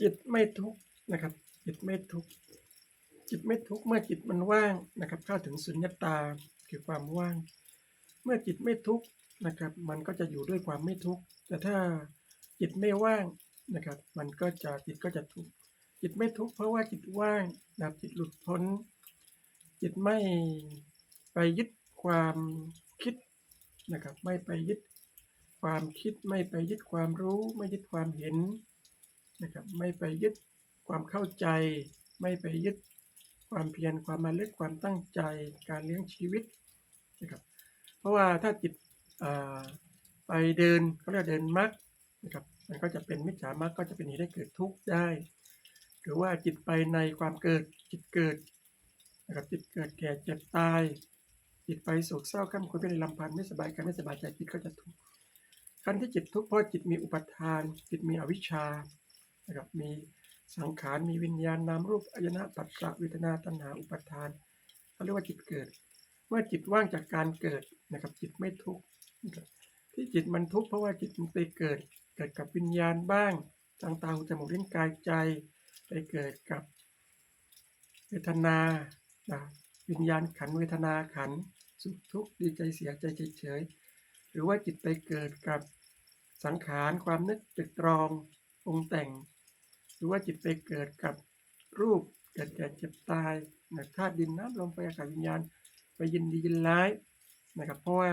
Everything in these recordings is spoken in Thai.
จิตไม่ทุกข์นะครับ จิตไม่ทุกข์จิตไม่ทุกข์เมื่อจิตมันว่างนะครับ เข้าถึงสุญญตาคือความว่าง เมื่อจิตไม่ทุกข์นะครับ มันก็จะอยู่ด้วยความไม่ทุกข์แต่ถ้าจิตไม่ว่างนะครับ มันก็จะจิตก็จะทุกข์จิตไม่ทุกข์เพราะว่าจิตว่างนะครับจิตหลุดพ้น จิตไม่ไปยึดความคิดนะครับ ไม่ไปยึดความคิดไม่ไปยึดความรู้ ไม่ยึดความเห็น นะครับไม่ไปยึดความเข้าใจ ไม่ไปยึดความเพียรความมาลึกความตั้งใจการเลี้ยงชีวิตนะครับเพราะว่าถ้าจิตไปเดินเขาเรียกเดินมรรคนะครับมันก็จะเป็นมิจฉามรรคก็จะเป็นเหตุให้เกิดทุกข์ได้ หรือว่าจิตไปในความเกิดจิตเกิดนะครับจิตเกิดแก่เจ็บตาย จิตไปโศกเศร้าข้ามคนไปในลำพันธ์ไม่สบายกายไม่สบายใจจิตก็จะทุกข์ขั้นที่จิตทุกข์เพราะจิตมีอุปทาน จิตมีอวิชชา นะครับมีสังขารมีวิญญาณนามรูปอายนะปัจจเวทนาตัณหาอุปทานเขาเรียกว่าจิตเกิด เมื่อจิตว่างจากการเกิดนะครับจิตไม่ทุกข์ที่จิตมันทุกข์เพราะว่าจิตมันไปเกิด เกิดกับวิญญาณบ้างทางตาหูจมูกลิ้นกายใจไปเกิดกับเวทนานะวิญญาณขันเวทนาขันสุขทุกข์ดีใจเสียใจเฉยหรือว่าจิตไปเกิดกับสังขารความนึกตรึกตรองปรุงแต่ง รือว่าจิตไปเกิดกับรูปเกิดแก่เจ็บตายนะธาตุดินน้ำลมไฟอากาศวิญญาณ ไปยินดียินร้ายนะครับ เพราะว่า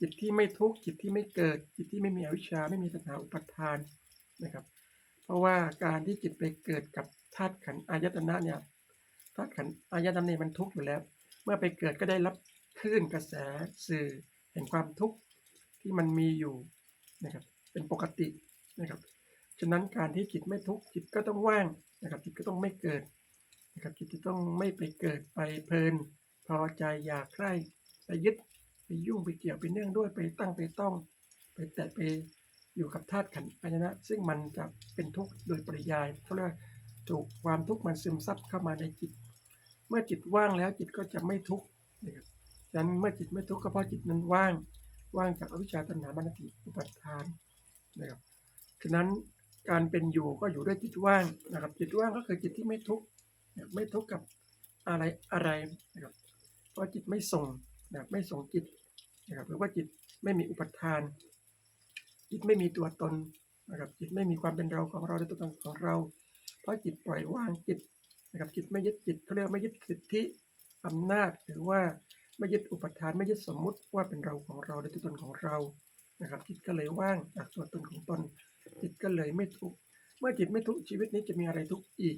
จิตที่ไม่ทุกข์จิตที่ไม่เกิด จิตที่ไม่มีอวิชชาไม่มีตัณหาอุปทานนะครับ เพราะว่าการที่จิตไปเกิดกับธาตุขันธ์อายตนะเนี่ยธาตุขันธ์อายตนะเนี่ยมันทุกข์อยู่แล้ว เมื่อไปเกิดก็ได้รับคลื่นกระแสสื่อแห่งความทุกข์ที่มันมีอยู่นะครับเป็นปกตินะครับ ฉะนั้นการที่จิตไม่ทุกข์จิตก็ต้องว่างนะครับ จิตก็ต้องไม่เกิดนะครับจิตจะต้องไม่ไปเกิดไปเพลิน พอใจอยากใคร่ไปยึดไปยุ่งไปเกี่ยวไปเนื่องด้วยไปตั้งไปต้อง ไปแตะไปอยู่กับธาตุขันธ์อายนะซึ่งมันจะเป็นทุกข์โดยปริยายเขาเรียกว่าถูกความทุกข์มันซึมซับเข้ามาในจิต เมื่อจิตว่างแล้วจิตก็จะไม่ทุกข์นะครับฉะนั้นเมื่อจิตไม่ทุกข์ก็เพราะจิตนั้นว่าง ว่างจากอวิชชาตัณหามานะทิอุปัฏฐานนะครับฉะนั้น การเป็นอยู่ก็อยู่ด้วยจิตว่างนะครับ จิตว่างก็คือจิตที่ไม่ทุกข์นะครับไม่ทุกข์กับอะไรอะไรนะครับเพราะจิตไม่ส่งนะไม่ส่งจิตนะครับหรือว่าจิตไม่มีอุปทาน จิตไม่มีตัวตนนะครับจิตไม่มีความเป็นเราของเราในตัวตนของเรา เพราะจิตปล่อยวางจิตนะครับจิตไม่ยึดจิตเขาเรียกว่าไม่ยึดสิทธิอำนาจหรือว่าไม่ยึดอุปทานไม่ยึดสมมุติว่าเป็นเราของเราในตัวตนของเรานะครับจิตก็เลยว่างจากตัวตนของตน จิตก็เลยไม่ทุกข์เมื่อจิตไม่ทุกข์ชีวิตนี้จะมีอะไรทุกข์อีก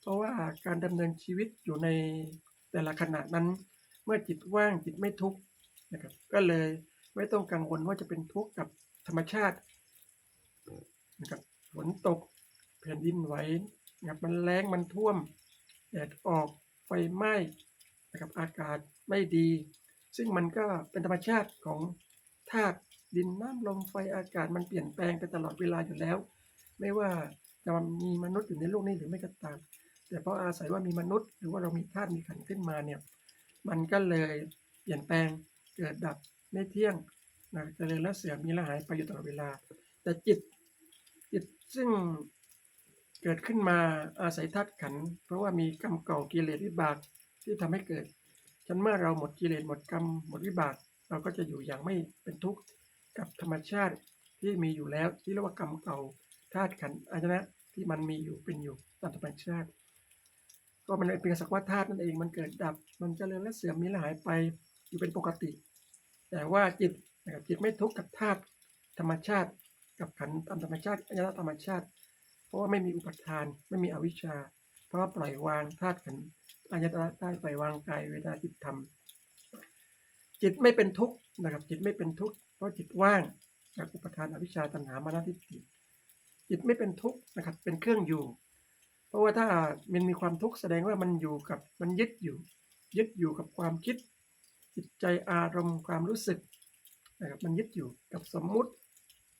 เพราะว่าการดำเนินชีวิตอยู่ในแต่ละขณะนั้น เมื่อจิตว่างจิตไม่ทุกข์นะครับก็เลยไม่ต้องกังวลว่าจะเป็นทุกข์กับธรรมชาตินะครับฝนตกแผ่นดินไหวนะครับมันแรงมันท่วมแดดออกไฟไหม้นะครับอากาศไม่ดี ซึ่งมันก็เป็นธรรมชาติของธาตุ ดินน้ำลมไฟอากาศมันเปลี่ยนแปลงไปตลอดเวลาอยู่แล้ว ไม่ว่าจะมีมนุษย์อยู่ในโลกนี้หรือไม่ก็ตาม แต่เพราะอาศัยว่ามีมนุษย์ หรือว่าเรามีธาตุมีขันขึ้นมาเนี่ยมันก็เลยเปลี่ยนแปลงเกิดดับไม่เที่ยงนะเจริญและเสื่อมมีและหายไปอยู่ตลอดเวลา แต่จิตจิตซึ่งเกิดขึ้นมาอาศัยธาตุขัน เพราะว่ามีกรรมเก่ากิเลสวิบากที่ทำให้เกิดฉันเมื่อเราหมดกิเลสหมดกรรมหมดวิบาก เราก็จะอยู่อย่างไม่เป็นทุกข์ กับธรรมชาติที่มีอยู่แล้วที่เรียกว่ากรรมเก่าธาตุขันธ์อายนะที่มันมีอยู่เป็นอยู่ตามธรรมชาติ ก็มันเป็นสักว่าธาตุนั่นเองมันเกิดดับ มันเจริญและเสื่อมมีและหายไปอยู่เป็นปกติ แต่ว่าจิตนะครับจิตไม่ทุกข์กับธาตุธรรมชาติ กับขันธ์ตามธรรมชาติอายนะธรรมชาติ เพราะว่าไม่มีอุปทานไม่มีอวิชชา เพราะปล่อยวางธาตุขันธ์อายตนะได้ปล่อยวางกายเวทนาจิตธรรมจิตไม่เป็นทุกข์นะครับจิตไม่เป็นทุกข์ เพราะจิตว่างจากอุปทานอวิชชาตัณหามานะทิฏฐิจิตไม่เป็นทุกข์นะครับ เป็นเครื่องอยู่ เพราะว่าถ้ามันมีความทุกข์แสดงว่ามันอยู่กับมันยึดอยู่ ยึดอยู่กับความคิด จิตใจอารมณ์ความรู้สึกนะครับมันยึดอยู่กับสมมุติ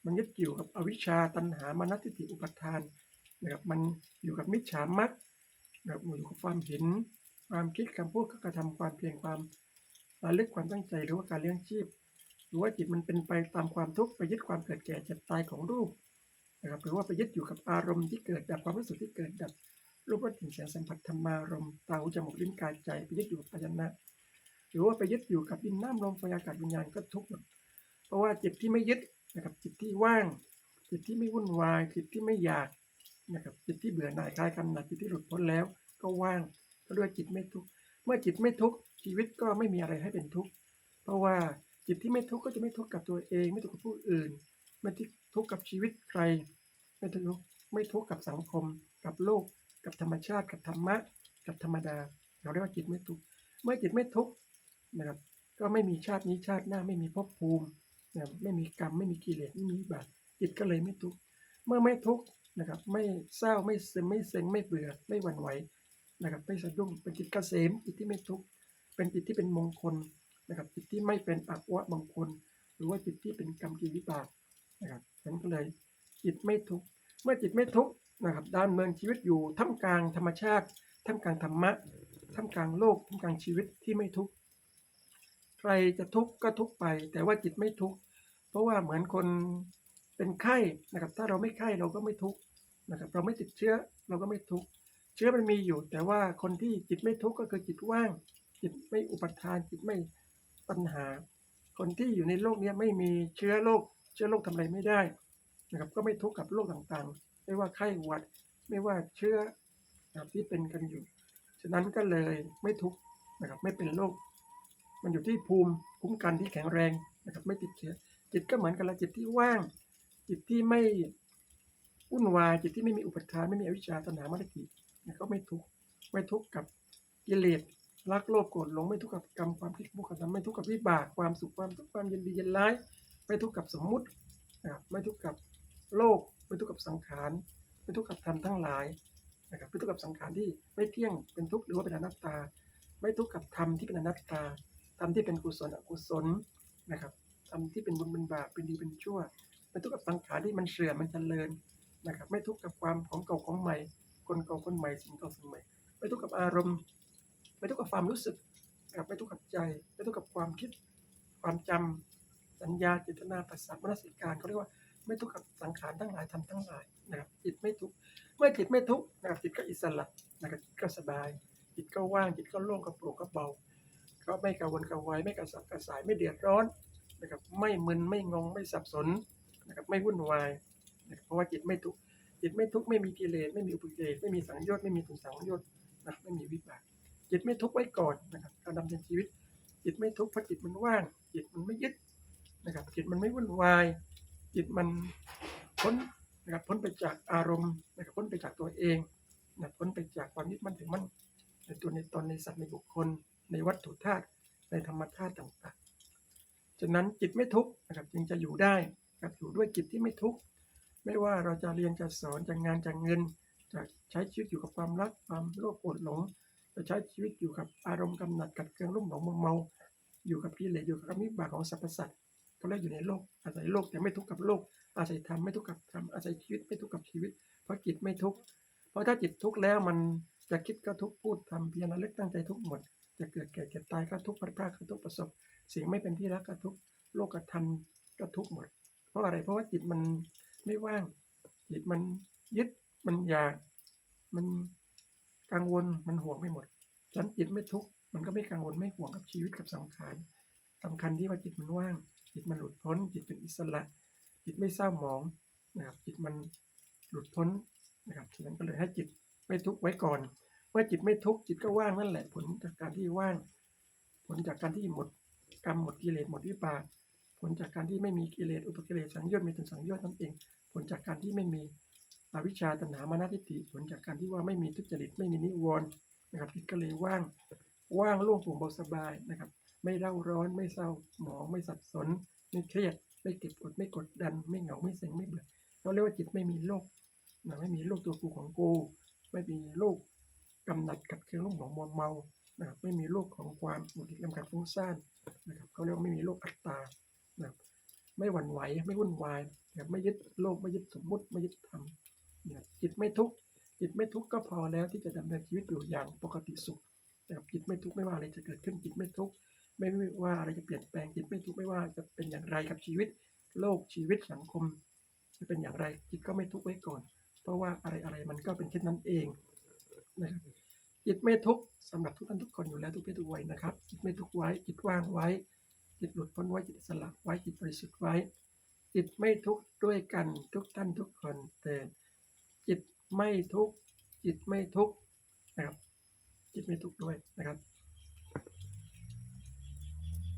มันยึดอยู่กับอวิชชาตัณหามานะทิฏฐิอุปทานนะครับมันอยู่กับมิจฉามัคนะครับอยู่กับความเห็นความคิดคำพูดกระทำความเพียรความระลึกความตั้งใจหรือว่าการเลี้ยงชีพ หรือว่าจิตมันเป็นไปตามความทุกข์ไปยึดความเกิดแก่เจ็บตายของรูปนะครับหรือว่าไปยึดอยู่กับอารมณ์ที่เกิดดับความรู้สึกที่เกิดดับรูปรสกลิ่นเสียงสัมผัสธรรมารมณ์ตาหูจมูกลิ้นกายใจไปยึดอยู่กับพยัญชนะ หรือว่าไปยึดอยู่กับดินน้ำลมไฟอากาศวิญญาณก็ทุกข์เพราะว่าจิตที่ไม่ยึดนะครับจิตที่ว่าง จิตที่ไม่วุ่นวายจิตที่ไม่อยากนะครับจิตที่เบื่อหน่ายคลายกำหนัดจิตที่หลุดพ้นแล้ว ก็ว่างก็ด้วยจิตไม่ทุกข์เมื่อจิตไม่ทุกข์ชีวิตก็ไม่มีอะไรให้เป็นทุกข์เพราะว่า จิตที่ไม่ทุกข์ก็จะไม่ทุกข์กับตัวเอง ไม่ทุกข์กับผู้อื่น ไม่ทุกข์กับชีวิตใคร ไม่ทุกข์ไม่ทุกข์กับสังคม กับโลก กับธรรมชาติ กับธรรมะ กับธรรมดา เราเรียกว่าจิตไม่ทุกข์ เมื่อจิตไม่ทุกข์นะครับ ก็ไม่มีชาตินี้ชาติหน้าไม่มีภพภูมินะไม่มีกรรมไม่มีกิเลสไม่มีบากจิตก็เลยไม่ทุกข์ เมื่อไม่ทุกข์นะครับไม่เศร้าไม่ซึมไม่เซ็งไม่เบื่อไม่หวั่นไหวนะครับไม่สะดุ้งเป็นจิตเกษมจิตที่ไม่ทุกข์เป็นจิตที่เป็นมงคล นะครับจิตที่ไม่เป็นอักวะมงคลหรือว่าจิตที่เป็นกรรมกิวิบากนะครับฉันก็เลยจิตไม่ทุกเมื่อจิตไม่ทุกนะครับดำเนินชีวิตอยู่ท่ามกลางธรรมชาติท่ามกลางธรรมะท่ามกลางโลกท่ามกลางชีวิตที่ไม่ทุกข์ใครจะทุกข์ก็ทุกข์ไป แต่ว่าจิตไม่ทุกข์เพราะว่าเหมือนคนเป็นไข้นะครับ ถ้าเราไม่ไข้เราก็ไม่ทุกข์นะครับ เราไม่ติดเชื้อเราก็ไม่ทุกข์เชื้อมันมีอยู่ แต่ว่าคนที่จิตไม่ทุกข์ก็คือจิตว่าง จิตไม่อุปทานจิตไม่ ปัญหา คนที่อยู่ในโลกนี้ไม่มีเชื้อโรคเชื้อโรคทำอะไรไม่ได้นะครับก็ไม่ทุกข์กับโรคต่างๆ ไม่ว่าไข้หวัด ไม่ว่าเชื้อนะที่เป็นกันอยู่ ฉะนั้นก็เลยไม่ทุกข์นะครับไม่เป็นโรคมันอยู่ที่ภูมิคุ้มกันที่แข็งแรงนะครับไม่ติดเชื้อจิตก็เหมือนกันละจิตที่ว่าง จิตที่ไม่วุ่นวายจิตที่ไม่มีอุปทานไม่มีอวิชชาตัณหามัตตินะก็ไม่ทุกข์ไม่ทุกข์กับกิเลส รักโลภโกรธหลงไม่ทุกข์กับกรรมความคิดมุขธรรมไม่ทุกข์กับวิบากความสุขความทุกข์ความยินดียินร้ายไม่ทุกข์กับสมมุตินะครับไม่ทุกข์กับโลกไม่ทุกข์กับสังขารไม่ทุกข์กับธรรมทั้งหลายนะครับไม่ทุกข์กับสังขารที่ไม่เที่ยงเป็นทุกข์หรือว่าเป็นอนัตตา ไม่ทุกข์กับธรรมที่เป็นอนัตตาธรรมที่เป็นกุศลอกุศลนะครับธรรมที่เป็นบุญเป็นบาปเป็นดีเป็นชั่วไม่ทุกข์กับสังขารที่มันเสื่อมมันเจริญนะครับ ไม่ทุกข์กับความของเก่าของใหม่ คนเก่าคนใหม่สิ่งเก่าสิ่งใหม่ ไม่ทุกข์กับอารมณ์ ไม่ทุกข์กับความรู้สึกนะครับไม่ทุกข์กับใจไม่ทุกข์กับความคิด ความจำสัญญาเจตนาประสาทมนสิการเขาเรียกว่าไม่ทุกข์กับสังขารทั้งหลายทำทั้งหลายนะครับจิตไม่ทุกข์เมื่อจิตไม่ทุกข์นะครับจิตก็อิสระนะครับจิตก็สบาย จิตก็ว่างจิตก็โล่งก็โปร่งก็เบาก็ไม่กังวลกังวายไม่กระสับกระส่ายไม่เดือดร้อนนะครับไม่มึนไม่งงไม่สับสนนะครับไม่วุ่นวายนะครับเพราะว่าจิตไม่ทุกข์จิตไม่ทุกข์ไม่มีกิเลสไม่มีอุปกิเลสไม่มีสังโยชน์ไม่มีถุงสังโยชน์นะไม่มีวิบาก จิตไม่ทุกข์ไว้ก่อนนะครับการดำเนินชีวิต จิตไม่ทุกข์เพราะจิตมันว่าง จิตมันไม่ยึดนะครับ จิตมันไม่วุ่นวาย จิตมันพ้นนะครับพ้นไปจากอารมณ์นะครับพ้นไปจากตัวเองนะพ้นไปจากความยึดมั่นถือมั่นในตัวในตนในสัตว์ในบุคคล ในวัตถุธาตุในธรรมธาตุต่างๆฉะนั้นจิตไม่ทุกข์นะครับจึงจะอยู่ได้กับอยู่ด้วยจิตที่ไม่ทุกข์ไม่ว่าเราจะเรียนจะสอนจะงานจะเงินจะใช้ชีวิตอยู่กับความรักความโลภโกรธหลง จะใช้ชีวิตอยู่กับอารมณ์กำหนัดกัดเกลืองรุ่มหลงมัวเมา อยู่กับกิเลสอยู่กับมิบากของสรรพสัตว์ก็เรียกอยู่ในโลก อาศัยโลกแต่ไม่ทุกข์กับโลก อาศัยธรรมไม่ทุกข์กับธรรมอาศัยชีวิตไม่ทุกข์กับชีวิต เพราะจิตไม่ทุกข์เพราะถ้าจิตทุกข์แล้วมันจะคิดก็ทุกข์พูดทำเพียรระลึกตั้งใจทุกข์หมด จะเกิดแก่เจ็บตายก็ทุกข์พลาดพลาดก็ทุกข์ประสบ สิ่งไม่เป็นที่รักก็ทุกข์โลกธรรมก็ทุกข์หมด เพราะอะไรเพราะว่าจิตมันไม่ว่างจิตมันยึดมันอยากมันกังวลมันห่วงไม่หมด ฉันจิตไม่ทุกข์มันก็ไม่กังวลไม่ห่วงกับชีวิตกับสังขารสำคัญที่ว่าจิตมันว่าง จิตมันหลุดพ้น จิตเป็นอิสระ จิตไม่เศร้าหมองนะครับ จิตมันหลุดพ้นนะครับฉะนั้นก็เลยให้จิตไม่ทุกข์ไว้ก่อนเมื่อจิตไม่ทุกข์จิตก็ว่างนั่นแหละผลจากการที่ว่าง ผลจากการที่หมดกรรมหมดกิเลสหมดวิบากผลจากการที่ไม่มีกิเลสอุปกิเลสสังโยชน์มีถึงสังโยชน์นั่นเอง ผลจากการที่ไม่มีอวิชชาตัณหามานะทิฏฐิผลจากการที่ว่าไม่มีทุจริตไม่มีนิวรณ์ นะครับจิตก็เลยว่างว่างโล่งโปร่งเบาสบายนะครับ ไม่เร่าร้อนไม่เศร้าหมองไม่สับสน ไม่เครียดไม่เก็บกดไม่กดดัน ไม่เหงาไม่เซ็งไม่เบื่อเราเรียกว่าจิตไม่มีโรคนะไม่มีโรคตัวกูของกู ไม่มีโรคกำหนัดกับเครื่องรุ่มหลงมัวเมานะครับไม่มีโรคของความหงุดหงิดลำคาญฟุ้งซ่านนะครับเขาเรียกว่าไม่มีโรคอัตตานะครับไม่หวั่นไหวไม่วุ่นวายนะครับไม่ยึดโลกไม่ยึดสมมุติไม่ยึดธรรมนะจิตไม่ทุกข์ จิตไม่ทุกข์ก็พอแล้วที่จะดำเนินชีวิตอยู่อย่างปกติสุขนะครับจิตไม่ทุกข์ไม่ว่าอะไรจะเกิดขึ้นจิตไม่ทุกข์ไม่ว่าอะไรจะเปลี่ยนแปลงจิตไม่ทุกข์ไม่ว่าจะเป็นอย่างไรกับชีวิต โลกชีวิตสังคม จะเป็นอย่างไรจิตก็ไม่ทุกข์ไว้ก่อน เพราะว่าอะไรอะไรมันก็เป็นเช่นนั้นเองนะครับจิตไม่ทุกข์สำหรับทุกท่านทุกคนอยู่แล้วทุกเพศทุกวัยนะครับ จิตไม่ทุกข์ไว้ จิตว่างไว้ จิตหลุดพ้นไว้จิตสละไว้จิตบริสุทธิ์ไว้ จิตไม่ทุกข์ด้วยกันทุกท่านทุกคนแต่จิต ไม่ทุกข์จิตไม่ทุกข์นะครับจิตไม่ทุกข์ด้วยนะครับ